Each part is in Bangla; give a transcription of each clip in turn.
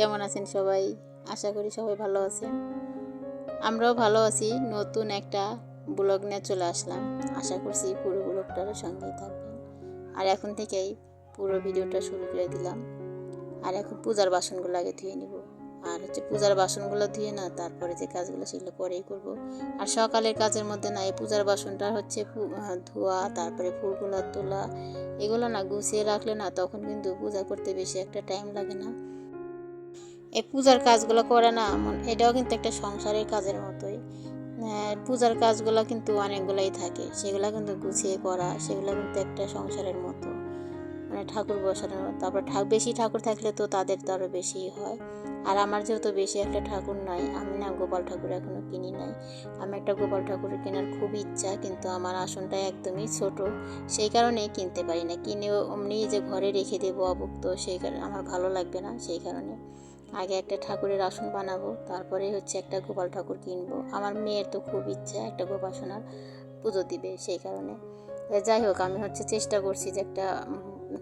কেমন আছেন সবাই? আশা করি সবাই ভালো আছেন। আমরাও ভালো আছি। নতুন একটা ব্লগ নিয়ে চলে আসলাম। আশা করছি পুরো ব্লগটার সঙ্গেই থাকবেন। আর এখন থেকেই পুরো ভিডিওটা শুরু করে দিলাম। আর এখন পূজার বাসনগুলো আগে ধুয়ে নিব। আর হচ্ছে পূজার বাসনগুলো ধুয়ে না, তারপরে যে কাজগুলো সেগুলো পরেই করব। আর সকালের কাজের মধ্যে না, এই পূজার বাসনটা হচ্ছে ধোয়া, তারপরে ফুলগুলো তোলা, এগুলো না গুছিয়ে রাখলে না তখন কিন্তু পূজা করতে বেশি একটা টাইম লাগে না। এই পূজার কাজগুলো করে না এটাও কিন্তু একটা সংসারের কাজের মতোই। আহ, পূজার কাজগুলো কিন্তু অনেকগুলোই থাকে। সেগুলো কিন্তু গুছিয়ে করা সেগুলো কিন্তু একটা সংসারের মতো। মানে ঠাকুর বসানো তারপর ঠাক বেশি ঠাকুর থাকলে তো তাদের তো আরও বেশি হয়। আর আমার যেহেতু বেশি একটা ঠাকুর নাই আমি না গোপাল ঠাকুর এখনও কিনি নাই। আমি একটা গোপাল ঠাকুর কেনার খুব ইচ্ছা কিন্তু আমার আসনটা একদমই ছোট। সেই কারণে কিনতে পারি না। কিনেও অমনি যে ঘরে রেখে দেবো অভুক্ত সেই কারণে আমার ভালো লাগবে না সেই কারণে। আগে একটা ঠাকুরের আসন বানাবো, তারপরে হচ্ছে একটা গোপাল ঠাকুর কিনবো। আমার মেয়ের তো খুব ইচ্ছা একটা গোপাসনার পুজো দিবে সেই কারণে। যাই হোক, আমি হচ্ছে চেষ্টা করছি যে একটা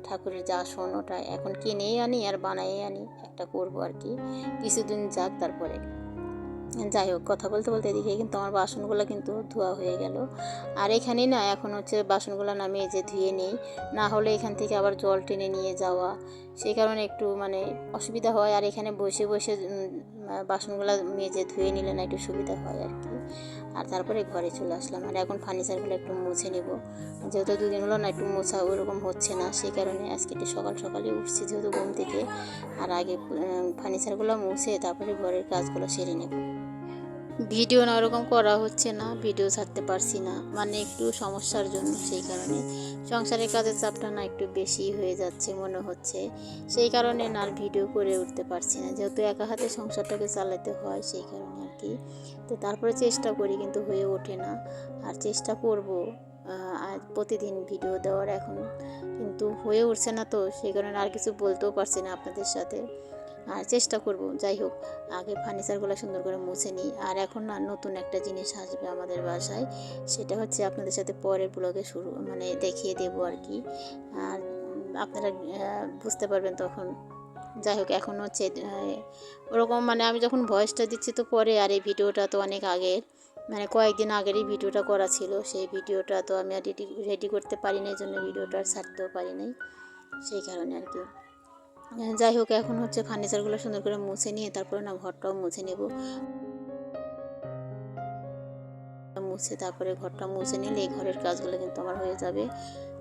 ঠাকুরের যে আসন ওটা এখন কিনেই আনি আর বানাই আনি, একটা করব আর কি। কিছুদিন যাক তারপরে। যাই হোক, কথা বলতে বলতে এদিকে কিন্তু আমার বাসনগুলো কিন্তু ধোয়া হয়ে গেল। আর এখানেই না, এখন হচ্ছে বাসনগুলো নামিয়ে যে ধুয়ে নেই, না হলে এখান থেকে আবার জল টেনে নিয়ে যাওয়া। সেই কারণে একটু মানে অসুবিধা হয়, আর এখানে বসে বসে বাসনগুলো মেজে ধুয়ে নিলে না একটু সুবিধা হয় আর কি। আর তারপরে ঘরে চলে আসলাম, আর এখন ফার্নিচারগুলো একটু মুছে নেব। যেহেতু দুদিন হলো না, একটু মোছা ওরকম হচ্ছে না, সেই কারণে আজকে একটু সকাল সকালে উঠছি যেহেতু ঘুম থেকে। আর আগে ফার্নিচারগুলো মুছে তারপরে ঘরের কাজগুলো সেরে নেব। ভিডিও না ওরকম করা হচ্ছে না, ভিডিও ছাড়তে পারছি না। মানে একটু সমস্যার জন্য সেই কারণে। সংসারের কাজের চাপটা না একটু বেশি হয়ে যাচ্ছে মনে হচ্ছে। সেই কারণে না আর ভিডিও করে উঠতে পারছি না। যেহেতু একা হাতে সংসারটাকে চালাতে হয় সেই কারণে আর কি। তো তারপরে চেষ্টা করি কিন্তু হয়ে ওঠে না। আর চেষ্টা করব আর প্রতিদিন ভিডিও দেওয়ার। এখন কিন্তু হয়ে উঠছে না তো। সেই কারণে আর কিছু বলতেও পারছি না আপনাদের সাথে। আর চেষ্টা করব, যাই হোক, আগে ফার্নিচারগুলো সুন্দর করে মুছে নিই। আর এখন না নতুন একটা জিনিস আসবে আমাদের বাসায়, সেটা হচ্ছে আপনাদের সাথে পরের ব্লগে শুরু মানে দেখিয়ে দেব আর কি। আর আপনারা বুঝতে পারবেন তখন। যাই হোক, এখন হচ্ছে ওরকম মানে আমি যখন ভয়েসটা দিচ্ছি তো পরে, আর এই ভিডিওটা তো অনেক আগের মানে কয়েকদিন আগেরই ভিডিওটা করা ছিল, সেই ভিডিওটা তো আমি আর রেডি রেডি করতে পারি না, এই জন্য ভিডিওটা আর ছাড়তেও পারি নাই, সেই কারণে আর কি। যাই হোক, এখন হচ্ছে ফার্নিচারগুলো সুন্দর করে মুছে নিয়ে তারপরে না ঘরটাও মুছে নেব। মুছে, তারপরে ঘরটা মুছে নিলে এই ঘরের কাজগুলো কিন্তু আমার হয়ে যাবে।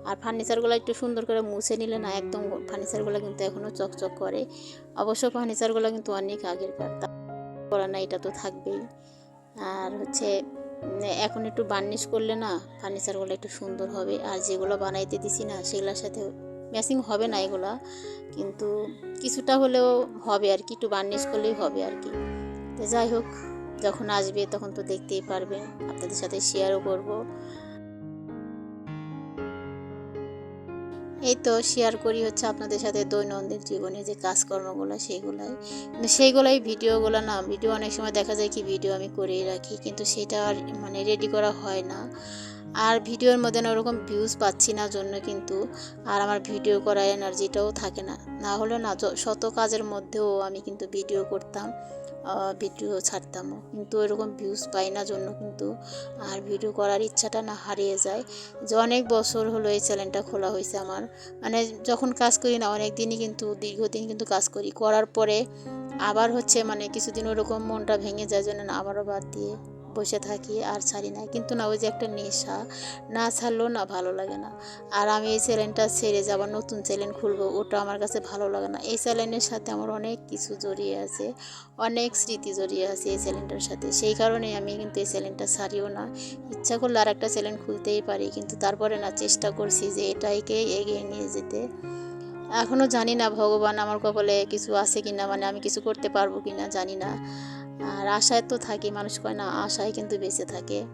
আর ফার্নিচারগুলো একটু সুন্দর করে মুছে নিলে না একদম ফার্নিচারগুলো কিন্তু এখনও চকচক করে। অবশ্য ফার্নিচারগুলো কিন্তু অনেক আগের কার করা না, এটা তো থাকবেই। আর হচ্ছে এখন একটু বার্নিশ করলে না ফার্নিচারগুলো একটু সুন্দর হবে। আর যেগুলো বানাইতে দিছি না, সেগুলোর সাথে ম্যাচিং হবে না এগুলো, কিন্তু কিছুটা হলেও হবে আর কি, একটু বার্নিশ করলেই হবে আর কি। তো যাই হোক, যখন আসবে তখন তো দেখতেই পারবেন, আপনাদের সাথে শেয়ারও করব। এই তো শেয়ার করি হচ্ছে আপনাদের সাথে দৈনন্দিন জীবনে যে কাজকর্মগুলো সেইগুলাই কিন্তু সেইগুলাই ভিডিওগুলো না, ভিডিও অনেক সময় দেখা যায় কি ভিডিও আমি করেই রাখি, কিন্তু সেটা আর মানে রেডি করা হয় না। আর ভিডিওর মধ্যে না ওরকম ভিউজ পাচ্ছি না জন্য কিন্তু, আর আমার ভিডিও করার এনার্জিটাও থাকে না। না হলে না শত কাজের মধ্যেও আমি কিন্তু ভিডিও করতাম। ভিডিও ছাড়তামও। কিন্তু ওইরকম ভিউজ পাই না জন্য কিন্তু আর ভিডিও করার ইচ্ছাটা না হারিয়ে যায়। যে অনেক বছর হলো এই চ্যানেলটা খোলা হয়েছে আমার। মানে যখন কাজ করি না অনেক দিনই কিন্তু, দীর্ঘদিন কিন্তু কাজ করি। করার পরে আবার হচ্ছে মানে কিছুদিন ওরকম মনটা ভেঙে যায় জন্য আবারও বাদ দিয়ে বসে থাকি আর ছাড়ি না। কিন্তু না, ওই যে একটা নেশা, না ছাড়লেও না ভালো লাগে না। আর আমি এই চ্যানেলটা ছেড়ে যে আবার নতুন চ্যানেল খুলবো, ওটা আমার কাছে ভালো লাগে না। এই চ্যানেলের সাথে আমার অনেক কিছু জড়িয়ে আছে, অনেক স্মৃতি জড়িয়ে আছে এই চ্যানেলটার সাথে। সেই কারণেই আমি কিন্তু এই চ্যানেলটা ছাড়িও না। ইচ্ছা করলে আর একটা চ্যানেল খুলতেই পারি, কিন্তু তারপরে না চেষ্টা করছি যে এটাইকে এগিয়ে নিয়ে যেতে। এখনও জানি না, ভগবান আমার কপালে কিছু আছে কি না মানে আমি কিছু করতে পারব কি না জানি না। আর আশায় তো থাকি, মানুষ কয় না, আশায় কিন্তু বেঁচে থাকে।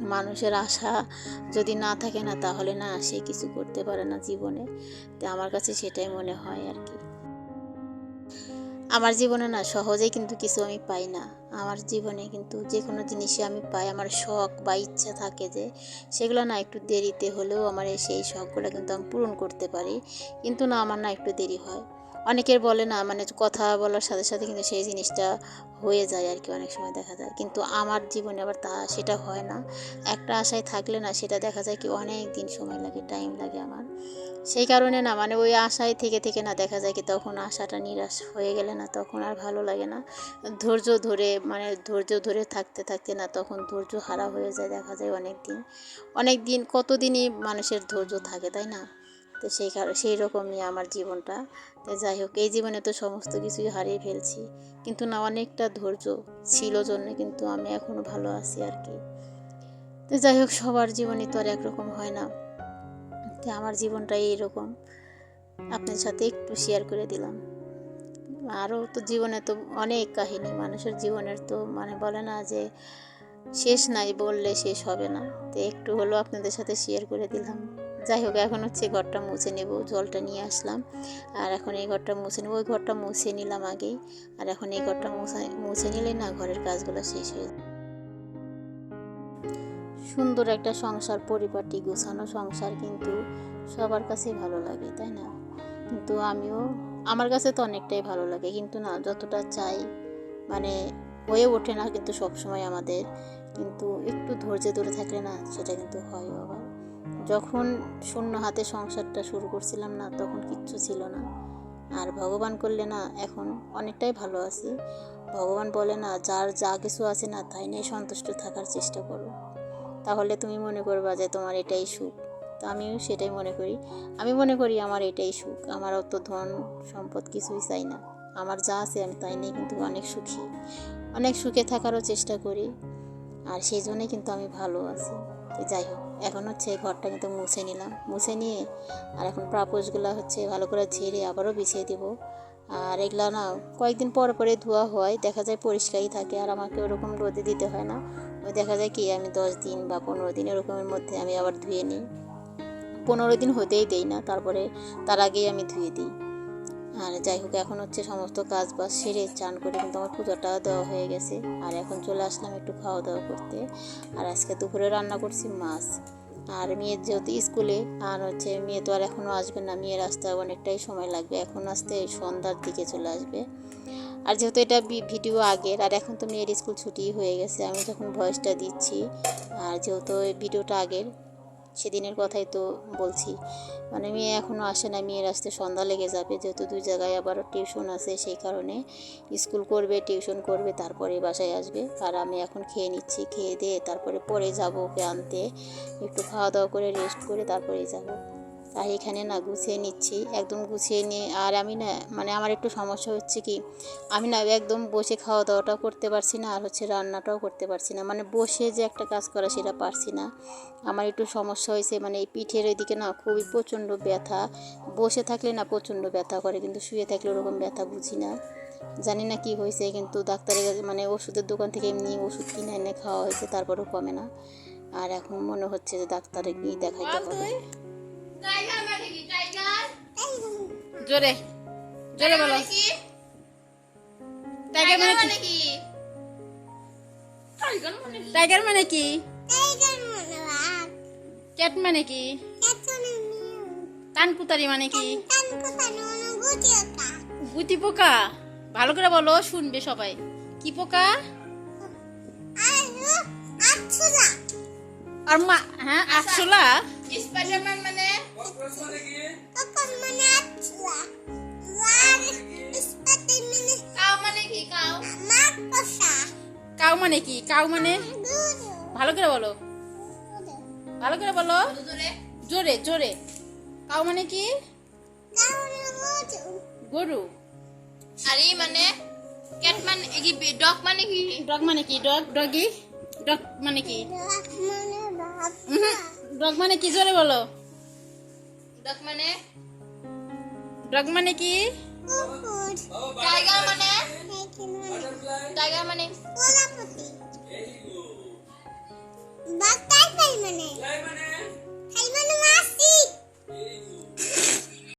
মানুষের আশা যদি না থাকে না, তাহলে না সে কিছু করতে পারে না জীবনে। তো আমার কাছে সেটাই মনে হয় আর কি। আমার জীবনে না, সহজেই কিন্তু কিছু আমি পাই না। আমার জীবনে কিন্তু যে কোনো জিনিসই আমি পাই, আমার শখ বা ইচ্ছা থাকে যে, সেগুলো না একটু দেরিতে হলেও আমার সেই শখগুলো কিন্তু আমি পূরণ করতে পারি। কিন্তু না, আমার না একটু দেরি হয়। অনেকের বলে না মানে কথা বলার সাথে সাথে কিন্তু সেই জিনিসটা হয়ে যায় আর কি অনেক সময় দেখা যায়। কিন্তু আমার জীবনে আবার তা, সেটা হয় না। একটা আশায় থাকলে না, সেটা দেখা যায় কি অনেক দিন সময় লাগে টাইম লাগে আমার। সেই কারণে না মানে ওই আশায় থেকে থেকে না দেখা যায় কি তখন আশাটা নিরাশ হয়ে গেলে না, তখন আর ভালো লাগে না। ধৈর্য ধরে মানে ধৈর্য ধরে থাকতে থাকতে না, তখন ধৈর্য হারা হয়ে যায় দেখা যায় অনেক দিন। অনেক দিন কতদিনই মানুষের ধৈর্য থাকে, তাই না? তো সেই সেই রকমই আমার জীবনটা। তো যাই হোক, এই জীবনে তো সমস্ত কিছুই হারিয়ে ফেলছি। কিন্তু না, অনেকটা ধৈর্য ছিল জন্য কিন্তু আমি এখনও ভালো আছি আর কি। তো যাই হোক, সবার জীবনই তো আর একরকম হয় না। তো আমার জীবনটাই এইরকম। আপনার সাথে একটু শেয়ার করে দিলাম। আরও তো জীবনে তো অনেক কাহিনী। মানুষের জীবনের তো মানে বলে না যে শেষ নাই, বললে শেষ হবে না। তো একটু হলেও আপনাদের সাথে শেয়ার করে দিলাম। যাই হোক, এখন হচ্ছে ঘরটা মুছে নেব, জলটা নিয়ে আসলাম। আর এখন এই ঘরটা মুছে নেব, ওই ঘরটা মুছে নিলাম আগেই। আর এখন এই ঘরটা মুছে মুছে নিলে না ঘরের কাজগুলো শেষ হয়ে যায় সুন্দর একটা সংসার পরিপাটি গোছানো সংসার কিন্তু সবার কাছেই ভালো লাগে, তাই না? কিন্তু আমিও, আমার কাছে তো অনেকটাই ভালো লাগে, কিন্তু না, যতটা চাই মানে হয়ে ওঠে না কিন্তু সব সময় আমাদের। কিন্তু একটু ধৈর্য ধরে থাকলে না সেটা কিন্তু হয় আবার যখন শূন্য হাতে সংসারটা শুরু করছিলাম না, তখন কিচ্ছু ছিল না। আর ভগবান করলে না, এখন অনেকটাই ভালো আছি। ভগবান বলে না, যার যা কিছু আছে না, তাই নিয়ে সন্তুষ্ট থাকার চেষ্টা করো। তাহলে তুমি মনে করবা যে তোমার এটাই সুখ। তো আমিও সেটাই মনে করি। আমি মনে করি আমার এটাই সুখ। আমার অত ধন সম্পদ কিছুই চাই না। আমার যা আছে আমি তাই নিয়ে কিন্তু অনেক সুখী। অনেক সুখে থাকারও চেষ্টা করি। আর সেই জন্যই কিন্তু আমি ভালো আছি। যাই হোক, এখন হচ্ছে ঘরটা কিন্তু মুছে নিলাম। মুছে নিয়ে আর এখন প্রাপোজগুলো হচ্ছে ভালো করে ঝেড়ে আবারও বিছিয়ে দিব। আর এগুলো না, কয়েকদিন পর পরে ধোয়া হয়, দেখা যায় পরিষ্কারই থাকে আর আমাকে ওরকম রোদে দিতে হয় না। ওই দেখা যায় কি, আমি দশ দিন বা পনেরো দিন এরকমের মধ্যে আমি আবার ধুয়ে নিই। পনেরো দিন হতেই দেই না, তারপরে তার আগেই আমি ধুয়ে দিই। আর যাই হোক, এখন হচ্ছে সমস্ত কাজ বাজ সেরে চান করে কিন্তু আমার পুজোটা দেওয়া হয়ে গেছে। আর এখন চলে আসলাম একটু খাওয়া দাওয়া করতে। আর আজকে দুপুরে রান্না করছি মাছ। আর মেয়ের যেহেতু স্কুলে, আর হচ্ছে মেয়ে তো আর এখনও আসবে না, মেয়ের আসতে অনেকটাই সময় লাগবে। এখন আসতে সন্ধ্যার দিকে চলে আসবে। আর যেহেতু এটা ভিডিও আগের, আর এখন তো মেয়ের স্কুল ছুটি হয়ে গেছে, আমি যখন ভয়েসটা দিচ্ছি, আর যেহেতু ভিডিওটা আগের সেদিনের কথাই তো বলছি। মানে মেয়ে এখনও আসে না, মেয়ের আসতে সন্ধ্যা লেগে যাবে। যেহেতু দুই জায়গায় আবার টিউশন আছে, সেই কারণে স্কুল করবে, টিউশন করবে, তারপরে বাসায় আসবে। আর আমি এখন খেয়ে নিচ্ছি, খেয়ে দিয়ে তারপরে পরে যাব ওকে আনতে। একটু খাওয়া দাওয়া করে রেস্ট করে তারপরেই যাব। আর এখানে না গুছিয়ে নিচ্ছি, একদম গুছিয়ে নিয়ে আর আমি না মানে আমার একটু সমস্যা হচ্ছে কি, আমি না একদম বসে খাওয়া দাওয়াটাও করতে পারছি না, আর হচ্ছে রান্নাটাও করতে পারছি না মানে বসে যে একটা কাজ করা সেটা পারছি না। আমার একটু সমস্যা হয়েছে মানে এই পিঠের এদিকে না খুবই প্রচণ্ড ব্যথা, বসে থাকলে না প্রচণ্ড ব্যথা করে, কিন্তু শুয়ে থাকলে ওরকম ব্যথা বুঝি না। জানি না কি হয়েছে, কিন্তু ডাক্তারের কাছে মানে ওষুধের দোকান থেকে এমনি ওষুধ কিনে এনে খাওয়া হয়েছে, তারপরেও কমে না। আর এখন মনে হচ্ছে যে ডাক্তারে গিয়ে দেখাইতে হবে। জোরে জোরে বলো। টাইগার মানে মানে কি? টাইগার মানে কি? টাইগার মানে কি? মানে ক্যাট মানে কি? কানকুতারি মানে কি? টান কথা নো গুটিয়াটা গুটি পোকা। ভালো করে বলো শুনবে সবাই। কি পোকা? আর মা হ্যাঁ আটশোলা মানে? মানে আচ্ছা। মানে কি? কাউ? মাক পোষা। কাউ মানে কি? কাউ মানে? দুধু ভালো করে বলো। ভালো করে বলো। দুধুরে জোরে। জোরে কাউ মানে কি? কাউ দুধু গরু। আর ই মানে ক্যাট মানে কি ডগ মানে কি? ডগ মানে কি? Dog doggy? ডগ মানে কি? ডগ মানে ডগ মানে কি? জোরে বলো। ডগ মানে? ডগ মানে কি? টাইগার মানে? টাইগার মানে? প্রজাপতি বাগ টাইগার মানে? টাইগার মানে? মানে? মাছি।